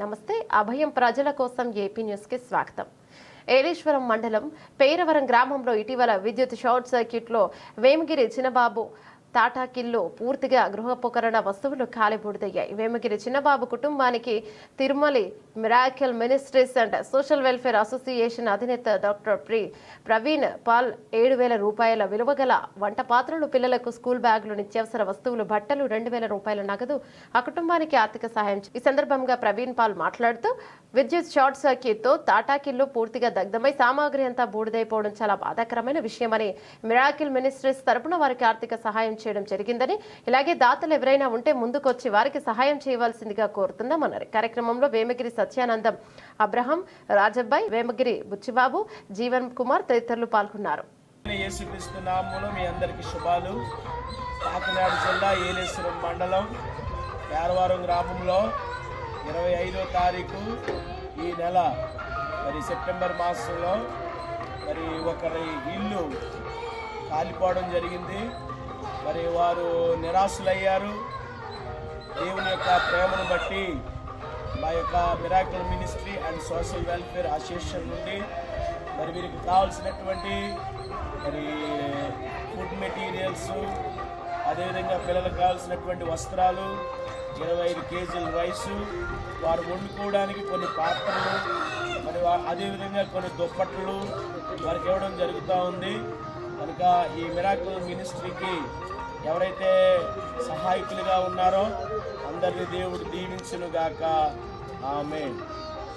నమస్తే అభయం ప్రజల కోసం ఏపీ న్యూస్కి స్వాగతం. ఏలేశ్వరం మండలం పేరవరం గ్రామంలో ఇటీవల విద్యుత్ షార్ట్ సర్క్యూట్లో వేమగిరి చిన్నబాబు తాటాకిల్లో పూర్తిగా గృహోపకరణ వస్తువులు కాలిబూడిదయ్యాయి. వేమగిరి చిన్నబాబు కుటుంబానికి Tirumali miracle ministries and social welfare association అధినేత డాక్టర్ ప్రి ప్రవీణ్ పాల్ ఏడు వేల రూపాయల విలువ గల వంట పాత్రలు పిల్లలకు స్కూల్ బ్యాగులు నిత్యావసర వస్తువులు బట్టలు రెండు వేల రూపాయల నగదు ఆ కుటుంబానికి ఆర్థిక సహాయం ఈ సందర్భంగా ప్రవీణ్ పాల్ మాట్లాడుతూ విద్యుత్ షార్ట్ సర్క్యూట్తో తాటాకిల్లు పూర్తిగా దగ్ధమై సామాగ్రి అంతా బూడిదైపోవడం చాలా బాధాకరమైన విషయమని మిరాకిల్ మినిస్ట్రీస్ తరపున వారికి ఆర్థిక సహాయం చేయడం జరిగిందని ఇలాగే దాతలు ఎవరైనా ఉంటే ముందుకొచ్చి వారికి సహాయం చేయవలసిందిగా కోరుతున్నామన్నారు కార్యక్రమంలో వేమగిరి సత్యానందం అబ్రహం రాజబ్బాయి వేమగిరి బుచ్చిబాబు జీవన్ కుమార్ తదితరులు పాల్గొన్నారు. యేసుక్రీస్తు మీ అందరికీ శుభాలు. కాకినాడ జిల్లా ఏలేశ్వరం మండలం పేరవారం గ్రామంలో ఇరవై ఐదో తారీఖు ఈ నెల మరి సెప్టెంబర్ మాసంలో మరి ఒకరి ఇల్లు కాలిపోవడం జరిగింది. మరి వారు నిరాశలయ్యారు. దేవుని యొక్క ప్రేమను బట్టి మా యొక్క miracle ministry and social welfare association నుండి మరి వీరికి కావాల్సినటువంటి మరి ఫుడ్ మెటీరియల్స్ అదేవిధంగా పిల్లలకు కావాల్సినటువంటి వస్త్రాలు ఇరవై ఐదు కేజీల రైసు వారు వండుకోవడానికి కొన్ని పాత్రలు మరి అదేవిధంగా కొన్ని దుప్పట్లు వారికి ఇవ్వడం జరుగుతూ ఉంది. కనుక ఈ మిరాకుల్ మినిస్ట్రీకి ఎవరైతే సహాయకులుగా ఉన్నారో అందరినీ దేవుడు దీవించునుగాక. ఆమె